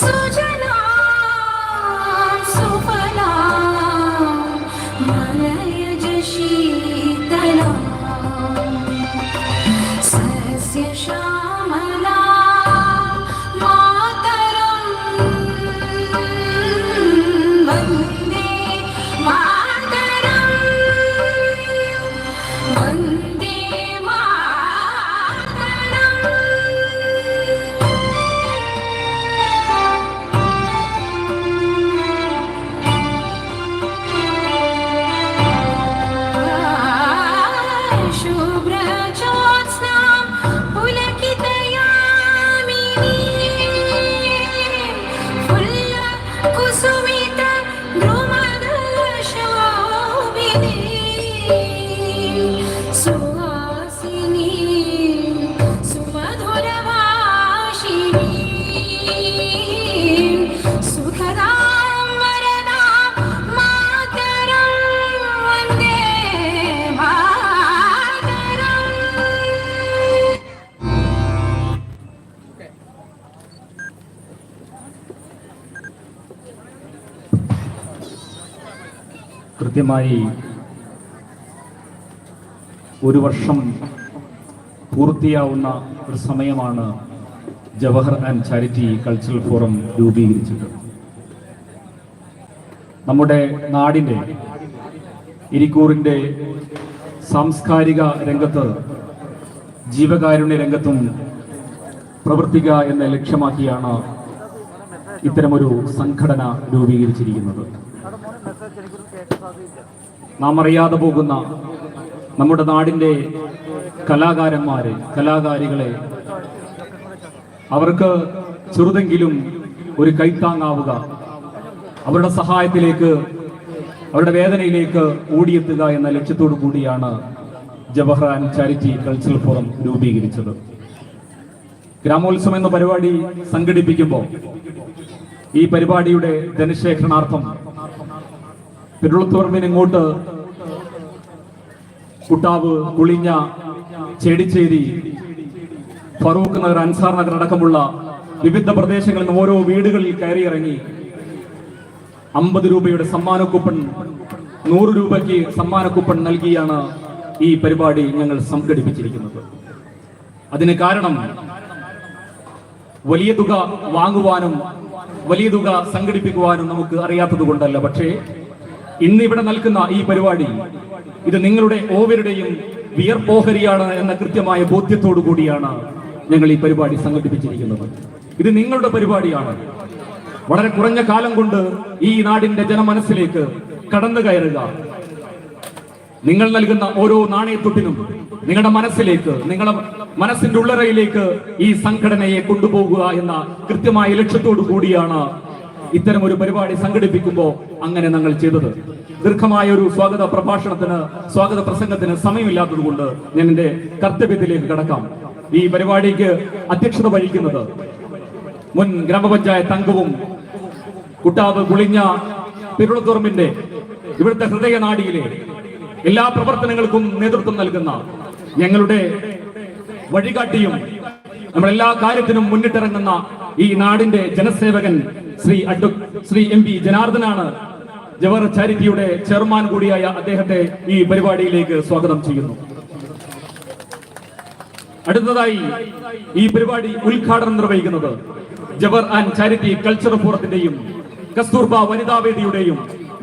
such കൃത്യമായി ഒരു വർഷം പൂർത്തിയാവുന്ന ഒരു സമയമാണ് Jawahar and charity cultural forum രൂപീകരിച്ചത്. നമ്മുടെ നാടിന്റെ ഇരിക്കൂറിന്റെ സാംസ്കാരിക രംഗത്ത് ജീവകാരുണ്യ രംഗത്തും പ്രവർത്തിക്കുക എന്ന ലക്ഷ്യമാക്കിയാണ് ഇത്തരമൊരു സംഘടന രൂപീകരിച്ചിരിക്കുന്നത്. നാം അറിയാതെ പോകുന്ന നമ്മുടെ നാടിന്റെ കലാകാരന്മാരെ കലാകാരികളെ അവർക്ക് ചെറുതെങ്കിലും ഒരു കൈത്താങ്ങാവുക. അവരുടെ സഹായത്തിലേക്ക് അവരുടെ വേദനയിലേക്ക് ഓടിയെത്തുക എന്ന ലക്ഷ്യത്തോടു കൂടിയാണ് ജവഹർലാൽ ചാരിറ്റി കൾച്ചറൽ ഫോറം രൂപീകരിച്ചത്. ഗ്രാമോത്സവം എന്ന പരിപാടി സംഘടിപ്പിക്കുമ്പോൾ ഈ പരിപാടിയുടെ ധനശേഖരണാർത്ഥം പെരുളത്തുറമ്പിന് ഇങ്ങോട്ട് കുട്ടാവ് കുളിഞ്ഞ ചേടിച്ചേരി ഫറൂഖ് നഗർ അൻസാർ നഗർ അടക്കമുള്ള വിവിധ പ്രദേശങ്ങളിൽ നിന്ന് ഓരോ വീടുകളിൽ കയറിയിറങ്ങി അമ്പത് രൂപയുടെ സമ്മാന കൂപ്പൺ നൂറ് രൂപയ്ക്ക് സമ്മാന കൂപ്പൺ നൽകിയാണ് ഈ പരിപാടി ഞങ്ങൾ സംഘടിപ്പിച്ചിരിക്കുന്നത്. അതിന് കാരണം വലിയ തുക വാങ്ങുവാനും വലിയ തുക സംഘടിപ്പിക്കുവാനും നമുക്ക് അറിയാത്തത് കൊണ്ടല്ല പക്ഷേ ഇന്ന് ഇവിടെ നൽകുന്ന ഈ പരിപാടി ഇത് നിങ്ങളുടെ ഓവരുടെയും വിയർപ്പോഹരിയാണ് എന്ന കൃത്യമായ ബോധ്യത്തോടു കൂടിയാണ് ഞങ്ങൾ ഈ പരിപാടി സംഘടിപ്പിച്ചിരിക്കുന്നത്. ഇത് നിങ്ങളുടെ പരിപാടിയാണ്. വളരെ കുറഞ്ഞ കാലം കൊണ്ട് ഈ നാടിന്റെ ജനമനസ്സിലേക്ക് കടന്നു കയറുക. നിങ്ങൾ നൽകുന്ന ഓരോ നാണയത്തൊട്ടിനും നിങ്ങളുടെ മനസ്സിലേക്ക് നിങ്ങളുടെ മനസ്സിന്റെ ഉള്ളറയിലേക്ക് ഈ സംഘടനയെ കൊണ്ടുപോകുക എന്ന കൃത്യമായ ലക്ഷ്യത്തോടു കൂടിയാണ് ഇത്തരം ഒരു പരിപാടി സംഘടിപ്പിക്കുമ്പോൾ അങ്ങനെ ഞങ്ങൾ ചെയ്തത്. ദീർഘമായ ഒരു സ്വാഗത പ്രഭാഷണത്തിന് സ്വാഗത പ്രസംഗത്തിന് സമയമില്ലാത്തത് കൊണ്ട് ഞാൻ എന്റെ കർത്തവ്യത്തിലേക്ക് കടക്കാം. ഈ പരിപാടിക്ക് അധ്യക്ഷത വഹിക്കുന്നത് മുൻ ഗ്രാമപഞ്ചായത്ത് അംഗവും കുട്ടാവ് കുളിഞ്ഞ തിരുവനന്തപുരമിന്റെ ഇവിടുത്തെ ഹൃദയനാടിയിലെ എല്ലാ പ്രവർത്തനങ്ങൾക്കും നേതൃത്വം നൽകുന്ന ഞങ്ങളുടെ വഴികാട്ടിയും നമ്മളെല്ലാ കാര്യത്തിനും മുന്നിട്ടിറങ്ങുന്ന ഈ നാടിന്റെ ജനസേവകൻ Shri adv Shri M P ജനാർദ്ദനാണ്. Jawahar ചാരിറ്റിയുടെ ചെയർമാൻ കൂടിയായ അദ്ദേഹത്തെ ഈ പരിപാടിയിലേക്ക് സ്വാഗതം ചെയ്യുന്നു. അടുത്തതായി ഈ പരിപാടി ഉദ്ഘാടനം നിർവഹിക്കുന്നത് ജവഹർ ആൻഡ് ചാരിറ്റി കൾച്ചർ ഫോറത്തിന്റെയും കസ്തൂർബ വനിതാവേദിയുടെയും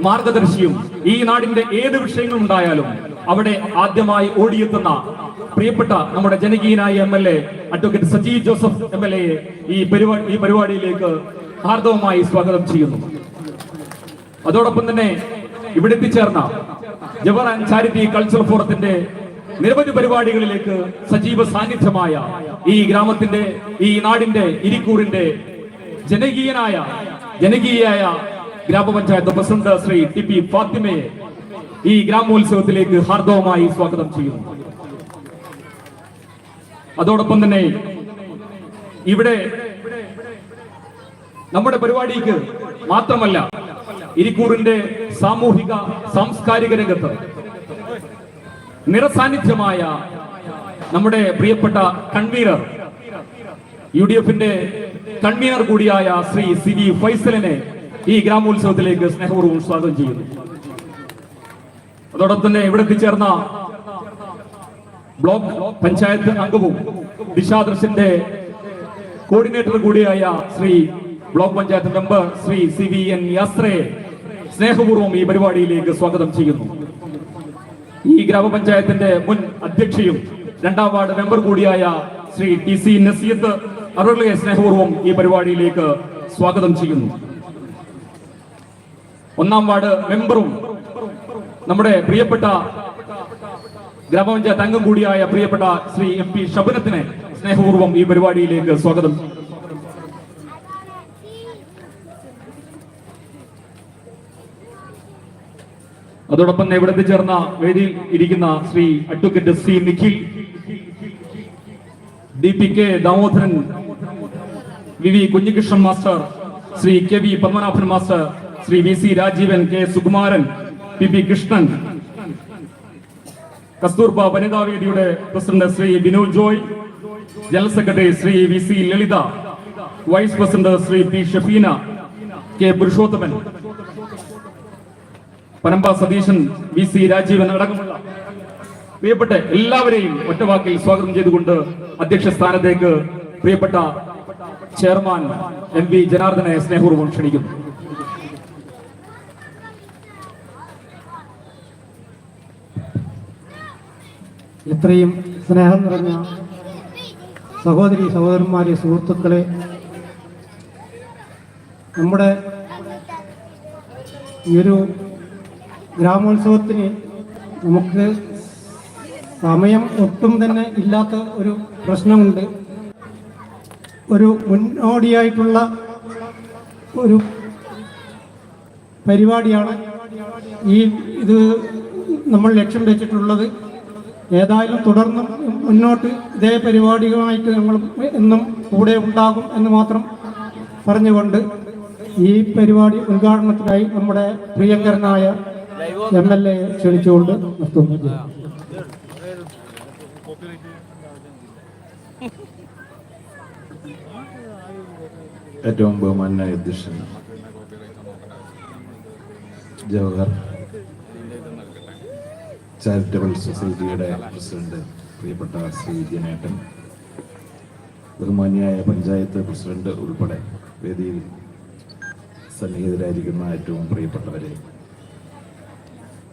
മാർഗദർശിയും ഈ നാടിന്റെ ഏത് വിഷയങ്ങൾ ഉണ്ടായാലും അവിടെ ആദ്യമായി ഓടിയെത്തുന്ന പ്രിയപ്പെട്ട നമ്മുടെ ജനകീയനായ M L A advocate Saji Joseph M L A ഈ പരിപാടി ഈ പരിപാടിയിലേക്ക് ഹാർദവമായി സ്വാഗതം ചെയ്യുന്നു. അതോടൊപ്പം തന്നെ ഇവിടെ എത്തിച്ചേർന്ന ജവഹർ ആൻഡ് ചാരിറ്റി കൾച്ചറൽ ഫോറത്തിന്റെ നിരവധി പരിപാടികളിലേക്ക് സജീവ സാന്നിധ്യമായ ഈ ഗ്രാമത്തിന്റെ ഈ നാടിന്റെ ഇരിക്കൂറിന്റെ ജനകീയനായ ജനകീയായ grama panchayat president Shri T P ഫാത്തിമയെ ഈ ഗ്രാമോത്സവത്തിലേക്ക് ഹാർദവമായി സ്വാഗതം ചെയ്യുന്നു. അതോടൊപ്പം തന്നെ ഇവിടെ നമ്മുടെ പരിപാടിക്ക് മാത്രമല്ല ഇരിക്കൂറിന്റെ സാമൂഹിക സാംസ്കാരിക രംഗത്ത് നിറസാന്നിധ്യമായ നമ്മുടെ പ്രിയപ്പെട്ട കൺവീനർ യു ഡി എഫിന്റെ കൺവീനർ കൂടിയായ ശ്രീ സി വി ഫൈസലിനെ ഈ ഗ്രാമോത്സവത്തിലേക്ക് സ്നേഹപൂർവം സ്വാഗതം ചെയ്യുന്നു. അതോടൊപ്പം തന്നെ ഇവിടെ എത്തിച്ചേർന്ന ബ്ലോക്ക് പഞ്ചായത്ത് അംഗവും ദിശാദർശന്റെ കോർഡിനേറ്റർ കൂടിയായ Shri block panchayat member Shri C V N യാസ്ത്രയെ സ്നേഹപൂർവം ഈ പരിപാടിയിലേക്ക് സ്വാഗതം ചെയ്യുന്നു. ഈ ഗ്രാമപഞ്ചായത്തിന്റെ മുൻ അധ്യക്ഷയും രണ്ടാം വാർഡ് മെമ്പർ കൂടിയായ ശ്രീ ടി സി നസീത്ത് അവരുടെ സ്നേഹപൂർവം ഈ പരിപാടിയിലേക്ക് സ്വാഗതം ചെയ്യുന്നു. ഒന്നാം വാർഡ് മെമ്പറും നമ്മുടെ പ്രിയപ്പെട്ട ഗ്രാമപഞ്ചായത്ത് അംഗം കൂടിയായ പ്രിയപ്പെട്ട ശ്രീ എം പി ഷബനത്തിനെ സ്നേഹപൂർവം ഈ പരിപാടിയിലേക്ക് സ്വാഗതം അതോടൊപ്പം ഇവിടെ എത്തിച്ചേർന്ന വേദിയിൽ ഇരിക്കുന്ന Shri advocate C Nikhil D P K Damodaran V V Kunhikrishnan master Shri K V Padmanabhan master Shri V C Rajeevan K Sukumaran P P Krishnan Kasturba വനിതാ വേദിയുടെ president Shri Binu Joy general secretary Shri V C Lalitha vice president Shri P Shafeena K Purushothaman Paramba Satheesan V C Rajeevan അടക്കമുള്ള പ്രിയപ്പെട്ട എല്ലാവരെയും ഒറ്റവാക്കിൽ സ്വാഗതം ചെയ്തുകൊണ്ട് അധ്യക്ഷ സ്ഥാനത്തേക്ക് പ്രിയപ്പെട്ട ചെയർമാൻ എം വി ജനാർദ്ദനെ സ്നേഹപൂർവം ക്ഷണിക്കുന്നു. ഇത്രയും സ്നേഹം നിറഞ്ഞ സഹോദരി സഹോദരന്മാരെ സുഹൃത്തുക്കളെ നമ്മുടെ ഈ ഒരു ഗ്രാമോത്സവത്തിന് നമുക്ക് സമയം ഒട്ടും തന്നെ ഇല്ലാത്ത ഒരു പ്രശ്നമുണ്ട്. ഒരു മുന്നോടിയായിട്ടുള്ള ഒരു പരിപാടിയാണ് ഈ ഇത് നമ്മൾ ലക്ഷ്യം വെച്ചിട്ടുള്ളത്. ഏതായാലും തുടർന്നും മുന്നോട്ട് ഇതേ പരിപാടികളുമായിട്ട് നമ്മൾ എന്നും കൂടെ ഉണ്ടാകും എന്ന് മാത്രം പറഞ്ഞുകൊണ്ട് ഈ പരിപാടി ഉദ്ഘാടനത്തിനായി നമ്മുടെ പ്രിയങ്കരനായ എം എൽ എ ക്ഷണിച്ചുകൊണ്ട് നിർത്തുന്നു. ഏറ്റവും ബഹുമാനായ അധ്യക്ഷൻ ജവഹർ ചാരിറ്റബിൾ സൊസൈറ്റിയുടെ പ്രസിഡന്റ് പ്രിയപ്പെട്ട ശ്രീ ജനേട്ടൻ ബഹുമാനിയായ പഞ്ചായത്ത് പ്രസിഡന്റ് ഉൾപ്പെടെ വേദിയിൽ സന്നിഹിതരായിരിക്കുന്ന ഏറ്റവും പ്രിയപ്പെട്ടവരെ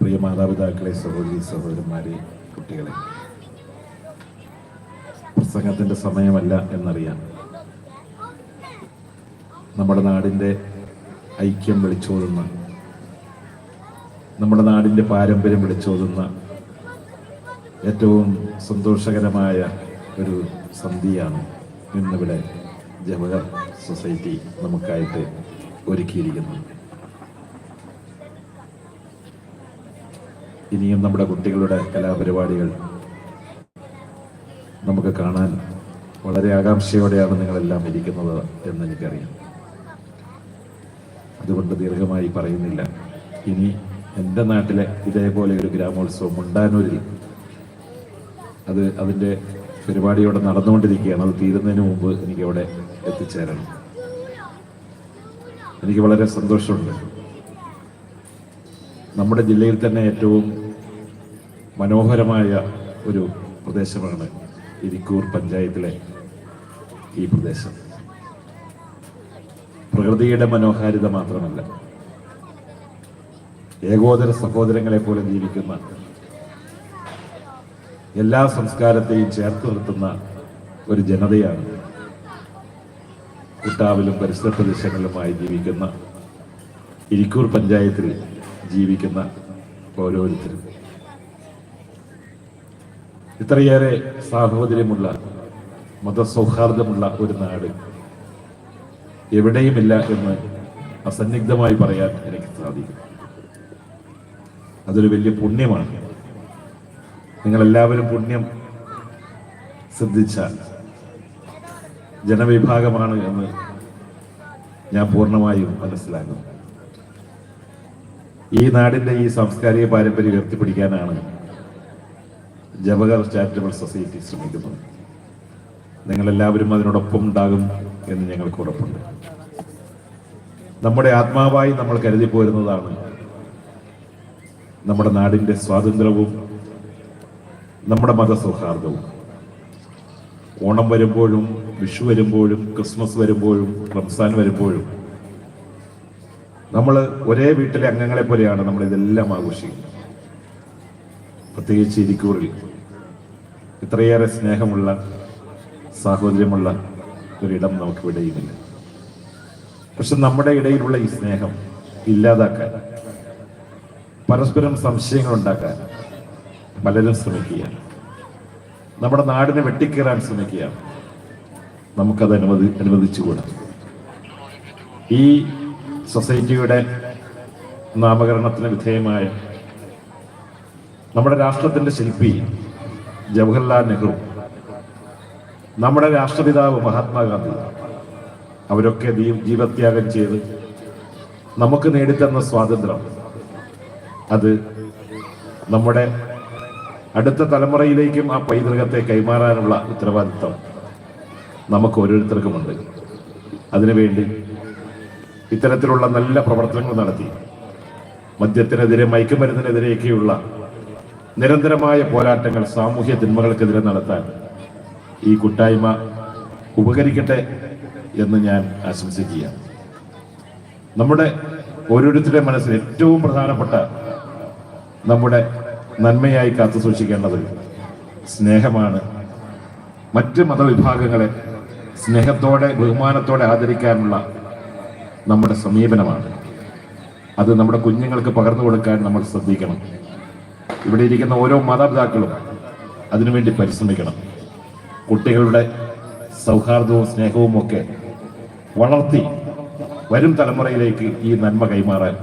പ്രിയ മാതാപിതാക്കളെ സഹോദരി സഹോദരന്മാരെ കുട്ടികളെ. പ്രസംഗത്തിന്റെ സമയമല്ല എന്നറിയാം. നമ്മുടെ നാടിന്റെ ഐക്യം വിളിച്ചോതുന്ന നമ്മുടെ നാടിന്റെ പാരമ്പര്യം വിളിച്ചോതുന്ന ഏറ്റവും സന്തോഷകരമായ ഒരു സന്ധിയാണ് ഇന്നിവിടെ ജവഹർ സൊസൈറ്റി നമുക്കായിട്ട് ഒരുക്കിയിരിക്കുന്നത്. ഇനിയും നമ്മുടെ കുട്ടികളുടെ കലാപരിപാടികൾ നമുക്ക് കാണാൻ വളരെ ആകാംക്ഷയോടെയാണ് നിങ്ങളെല്ലാം ഇരിക്കുന്നത് എന്ന് എനിക്കറിയാം. അതുകൊണ്ട് ദീർഘമായി പറയുന്നില്ല. ഇനി എന്റെ നാട്ടിലെ ഇതേപോലെ ഒരു ഗ്രാമോത്സവം മുണ്ടാനൂരിൽ അത് അതിന്റെ പരിപാടിയോടെ നടന്നുകൊണ്ടിരിക്കുകയാണ്. അത് തീരുന്നതിന് മുമ്പ് എനിക്ക് അവിടെ എത്തിച്ചേരണം. എനിക്ക് വളരെ സന്തോഷമുണ്ട്. നമ്മുടെ ജില്ലയിൽ തന്നെ ഏറ്റവും മനോഹരമായ ഒരു പ്രദേശമാണ് ഇരിക്കൂർ പഞ്ചായത്തിലെ ഈ പ്രദേശം. പ്രകൃതിയുടെ മനോഹാരിത മാത്രമല്ല ഏകോദര സഹോദരങ്ങളെ പോലെ ജീവിക്കുന്ന എല്ലാ സംസ്കാരത്തെയും ചേർത്ത് നിർത്തുന്ന ഒരു ജനതയാണ് കുട്ടാവിലും പരിസര പ്രദേശങ്ങളിലുമായി ജീവിക്കുന്ന ഇരിക്കൂർ പഞ്ചായത്തിൽ ജീവിക്കുന്ന ഓരോരുത്തരും. ഇത്രയേറെ സാഹോദര്യമുള്ള മതസൗഹാർദ്ദമുള്ള ഒരു നാട്. എവിടെയുമില്ല എന്ന് അസന്നിഗ്ധമായി പറയാൻ എനിക്ക് സാധിക്കും. അതൊരു വലിയ പുണ്യമാണ്. നിങ്ങളെല്ലാവരും പുണ്യം ശ്രദ്ധിച്ചാൽ ജനവിഭാഗമാണ് എന്ന് ഞാൻ പൂർണമായും മനസ്സിലാക്കുന്നു. ഈ നാടിന്റെ ഈ സാംസ്കാരിക പാരമ്പര്യം ഉയർത്തിപ്പിടിക്കാനാണ് ജവഹർ ചാരിറ്റബിൾ സൊസൈറ്റി ശ്രമിക്കുന്നു. നിങ്ങളെല്ലാവരും അതിനോടൊപ്പം ഉണ്ടാകും എന്ന് ഞങ്ങൾക്ക് ഉറപ്പുണ്ട്. നമ്മുടെ ആത്മാവായി നമ്മൾ കരുതി പോരുന്നതാണ് നമ്മുടെ നാടിന്റെ സ്വാതന്ത്ര്യവും നമ്മുടെ മതസൗഹാർദ്ദവും. ഓണം വരുമ്പോഴും വിഷു വരുമ്പോഴും ക്രിസ്മസ് വരുമ്പോഴും റംസാൻ വരുമ്പോഴും നമ്മൾ ഒരേ വീട്ടിലെ അംഗങ്ങളെ പോലെയാണ് നമ്മൾ ഇതെല്ലാം ആഘോഷിക്കുന്നത്. പ്രത്യേകിച്ച് ഇരിക്കൂറിൽ ഇത്രയേറെ സ്നേഹമുള്ള സാഹോദര്യമുള്ള ഒരിടം നമുക്ക് ഇവിടെയുമില്ല പക്ഷെ നമ്മുടെ ഇടയിലുള്ള ഈ സ്നേഹം ഇല്ലാതാക്കാൻ പരസ്പരം സംശയങ്ങൾ ഉണ്ടാക്കാൻ പലരും ശ്രമിക്കുകയാണ്. നമ്മുടെ നാടിനെ വെട്ടിക്കീറാൻ ശ്രമിക്കുകയാണ്. നമുക്കത് അനുവദി അനുവദിച്ചുകൂടാ. ഈ സൊസൈറ്റിയുടെ നാമകരണത്തിന് വിധേയമായ നമ്മുടെ രാഷ്ട്രത്തിന്റെ ശില്പി ജവഹർലാൽ നെഹ്റു നമ്മുടെ രാഷ്ട്രപിതാവ് മഹാത്മാഗാന്ധി അവരൊക്കെ ജീവത്യാഗം ചെയ്ത് നമുക്ക് നേടിത്തന്ന സ്വാതന്ത്ര്യം. അത് നമ്മുടെ അടുത്ത തലമുറയിലേക്കും ആ പൈതൃകത്തെ കൈമാറാനുള്ള ഉത്തരവാദിത്വം നമുക്ക് ഓരോരുത്തർക്കുമുണ്ട്. അതിനുവേണ്ടി ഇത്തരത്തിലുള്ള നല്ല പ്രവർത്തനങ്ങൾ നടത്തി മദ്യത്തിനെതിരെ മയക്കുമരുന്നിനെതിരെയൊക്കെയുള്ള നിരന്തരമായ പോരാട്ടങ്ങൾ സാമൂഹ്യ തിന്മകൾക്കെതിരെ നടത്താൻ ഈ കൂട്ടായ്മ ഉപകരിക്കട്ടെ എന്ന് ഞാൻ ആശംസിക്കുകയാണ്. നമ്മുടെ ഓരോരുത്തരുടെ മനസ്സിൽ ഏറ്റവും പ്രധാനപ്പെട്ട നമ്മുടെ നന്മയായി കാത്തു സൂക്ഷിക്കേണ്ടത് സ്നേഹമാണ്. മറ്റ് മതവിഭാഗങ്ങളെ സ്നേഹത്തോടെ ബഹുമാനത്തോടെ ആദരിക്കാനുള്ള നമ്മുടെ സമീപനമാണ്. അത് നമ്മുടെ കുഞ്ഞുങ്ങൾക്ക് പകർന്നു കൊടുക്കാൻ നമ്മൾ ശ്രദ്ധിക്കണം. ഇവിടെ ഇരിക്കുന്ന ഓരോ മാതാപിതാക്കളും അതിനുവേണ്ടി പരിശ്രമിക്കണം. കുട്ടികളുടെ സൗഹാർദ്ദവും സ്നേഹവും ഒക്കെ വളർത്തി വരും തലമുറയിലേക്ക് ഈ നന്മ കൈമാറാൻ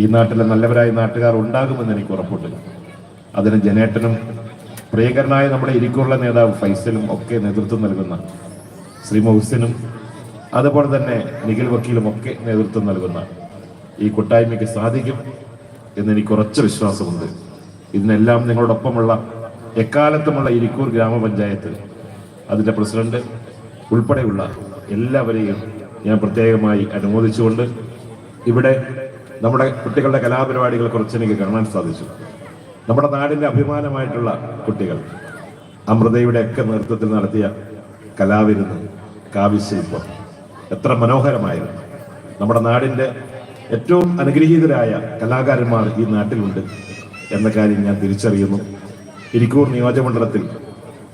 ഈ നാട്ടിലെ നല്ലവരായ നാട്ടുകാർ ഉണ്ടാകുമെന്ന് എനിക്ക് ഉറപ്പുണ്ട്. അതിന് ജനേട്ടനും പ്രിയകരനായ നമ്മുടെ ഇരിക്കുള്ള നേതാവ് ഫൈസലും ഒക്കെ നേതൃത്വം നൽകുന്ന ശ്രീ മൗസിനും അതുപോലെ തന്നെ നിഖിൽ വക്കീലും ഒക്കെ നേതൃത്വം നൽകുന്ന ഈ കൂട്ടായ്മയ്ക്ക് സാധിക്കും എന്ന് എനിക്ക് ഉറച്ച വിശ്വാസമുണ്ട്. ഇതിനെല്ലാം നിങ്ങളോടൊപ്പമുള്ള എക്കാലത്തുമുള്ള ഇരിക്കൂർ ഗ്രാമപഞ്ചായത്ത് അതിന്റെ പ്രസിഡന്റ് ഉൾപ്പെടെയുള്ള എല്ലാവരെയും ഞാൻ പ്രത്യേകമായി അനുമോദിച്ചുകൊണ്ട് ഇവിടെ നമ്മുടെ കുട്ടികളുടെ കലാപരിപാടികൾ കുറച്ച് എനിക്ക് കാണാൻ സാധിച്ചു. നമ്മുടെ നാടിന്റെ അഭിമാനമായിട്ടുള്ള കുട്ടികൾ അമൃതയുടെ ഒക്കെ നേതൃത്വത്തിൽ നടത്തിയ കലാവിരുന്ന് കാവ്യശില്പം എത്ര മനോഹരമായിരുന്നു. നമ്മുടെ നാടിന്റെ ഏറ്റവും അനുഗ്രഹീതരായ കലാകാരന്മാർ ഈ നാട്ടിലുണ്ട്. എന്ന കാര്യം ഞാൻ തിരിച്ചറിയുന്നു. ഇരിക്കൂർ നിയോജകമണ്ഡലത്തിൽ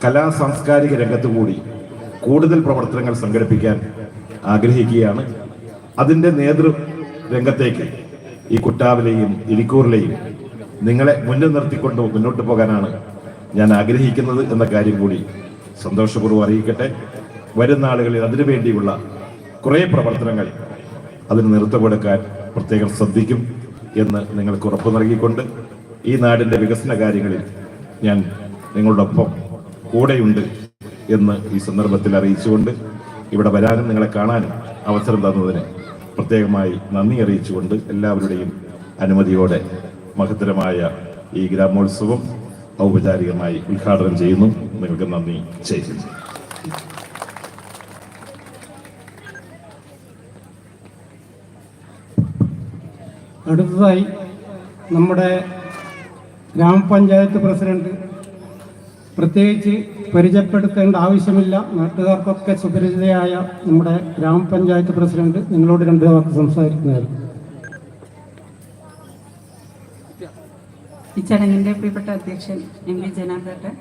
കലാ സാംസ്കാരിക രംഗത്തുകൂടി കൂടുതൽ പ്രവർത്തനങ്ങൾ സംഘടിപ്പിക്കാൻ ആഗ്രഹിക്കുകയാണ്. അതിന്റെ നേതൃ രംഗത്തേക്ക് ഈ കുട്ടാവിലെയും ഇരിക്കൂറിലെയും നിങ്ങളെ മുന്നിൽ നിർത്തിക്കൊണ്ട് മുന്നോട്ട് പോകാനാണ് ഞാൻ ആഗ്രഹിക്കുന്നത് എന്ന കാര്യം കൂടി സന്തോഷപൂർവം അറിയിക്കട്ടെ. വരുന്ന ആളുകളിൽ അതിനു വേണ്ടിയുള്ള കുറേ പ്രവർത്തനങ്ങൾ അതിന് കൊടുക്കാൻ പ്രത്യേകം ശ്രദ്ധിക്കും എന്ന് നിങ്ങൾക്ക് ഉറപ്പ് നൽകിക്കൊണ്ട് ഈ നാടിന്റെ വികസന കാര്യങ്ങളിൽ ഞാൻ നിങ്ങളോടൊപ്പം കൂടെയുണ്ട് എന്ന് ഈ സന്ദർഭത്തിൽ അറിയിച്ചുകൊണ്ട് ഇവിടെ വരാനും നിങ്ങളെ കാണാനും അവസരം തന്നതിന് പ്രത്യേകമായി നന്ദി അറിയിച്ചുകൊണ്ട് എല്ലാവരുടെയും അനുമതിയോടെ മഹത്തരമായ ഈ ഗ്രാമോത്സവം ഔപചാരികമായി ഉദ്ഘാടനം ചെയ്യുന്നു. നിങ്ങൾക്ക് നന്ദി. ചെയ്യുന്നു അടുത്തതായി നമ്മുടെ ഗ്രാമപഞ്ചായത്ത് പ്രസിഡന്റ് പ്രത്യേകിച്ച് പരിചയപ്പെടുത്തേണ്ട ആവശ്യമില്ല. നാട്ടുകാർക്കൊക്കെ സുപരിചിതയായ നമ്മുടെ ഗ്രാമപഞ്ചായത്ത് പ്രസിഡന്റ് നിങ്ങളോട് രണ്ട് വാക്ക് സംസാരിക്കുന്നതായിരുന്നു ഈ ചടങ്ങിന്റെ പ്രിയപ്പെട്ട അധ്യക്ഷൻ എം വി ജനാർദ്ദൻ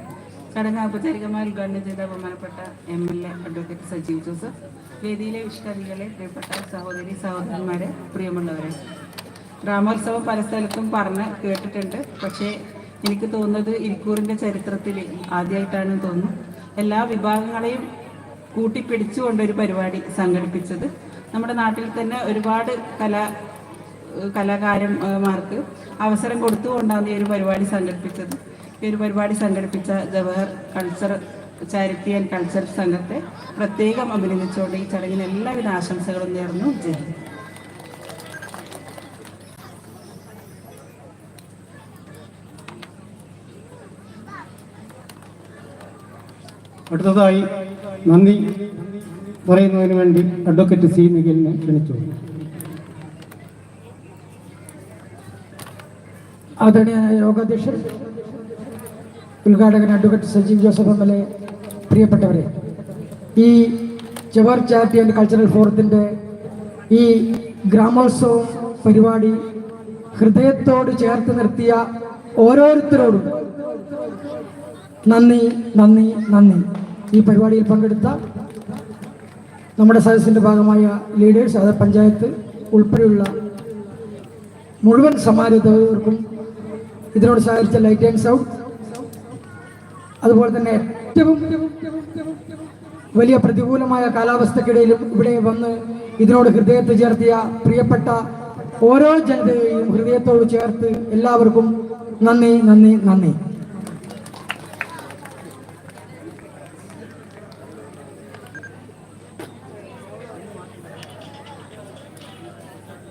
ചടങ്ങ് ഔപചാരികമായി ഉദ്ഘാടനം ചെയ്ത ബഹുമാനപ്പെട്ട M L A advocate Sajeev Joseph വേദിയിലെ ഇഷ്ടാദികളെ പ്രിയപ്പെട്ട സഹോദരി സഹോദരന്മാരെ പ്രിയമുള്ളവരെ. ഗ്രാമോത്സവം പല സ്ഥലത്തും പറഞ്ഞ് കേട്ടിട്ടുണ്ട്. പക്ഷേ എനിക്ക് തോന്നുന്നത് ഇരിക്കൂറിന്റെ ചരിത്രത്തിൽ ആദ്യമായിട്ടാണ് തോന്നുന്നു. എല്ലാ വിഭാഗങ്ങളെയും കൂട്ടിപ്പിടിച്ചുകൊണ്ടൊരു പരിപാടി സംഘടിപ്പിച്ചത്. നമ്മുടെ നാട്ടിൽ തന്നെ ഒരുപാട് കലാ കലാകാരന്മാർക്ക് അവസരം കൊടുത്തുകൊണ്ടാണ് ഈ ഒരു പരിപാടി സംഘടിപ്പിച്ചത്. ഈ ഒരു പരിപാടി സംഘടിപ്പിച്ച Jawahar culture charity and culture സംഘത്തെ പ്രത്യേകം അഭിനന്ദിച്ചുകൊണ്ട് ഈ ചടങ്ങിന് എല്ലാവിധ ആശംസകളും നേർന്നു. ജയ് അടുത്തതായി നന്ദി പറയുന്നതിന് വേണ്ടി അഡ്വക്കേറ്റ് സി നിഖിലിനെ ക്ഷണിച്ചു. ആദരണീയ യോഗാധ്യക്ഷൻ ഉദ്ഘാടകൻ advocate Sajeev Joseph M L A പ്രിയപ്പെട്ടവരെ ഈ ജവഹർ ചാരിറ്റി ആൻഡ് കൾച്ചറൽ ഫോറത്തിന്റെ ഈ ഗ്രാമോത്സവം പരിപാടി ഹൃദയത്തോട് ചേർത്ത് നിർത്തിയ ഓരോരുത്തരോടും നന്ദി നന്ദി നന്ദി. ഈ പരിപാടിയിൽ പങ്കെടുത്ത നമ്മുടെ സദസ്സിന്റെ ഭാഗമായ ലീഡേഴ്സ് അത് പഞ്ചായത്ത് ഉൾപ്പെടെയുള്ള മുഴുവൻ സമാജത്തവർക്കും ഇതിനോട് സഹകരിച്ച ലൈറ്റ് ആൻഡ് സൗണ്ട് അതുപോലെ തന്നെ ഏറ്റവും വലിയ പ്രതികൂലമായ കാലാവസ്ഥക്കിടയിലും ഇവിടെ വന്ന് ഇതിനോട് ഹൃദയത്തെ ചേർത്തിയ പ്രിയപ്പെട്ട ഓരോ ജനതയെയും ഹൃദയത്തോട് ചേർത്ത് എല്ലാവർക്കും നന്ദി നന്ദി നന്ദി.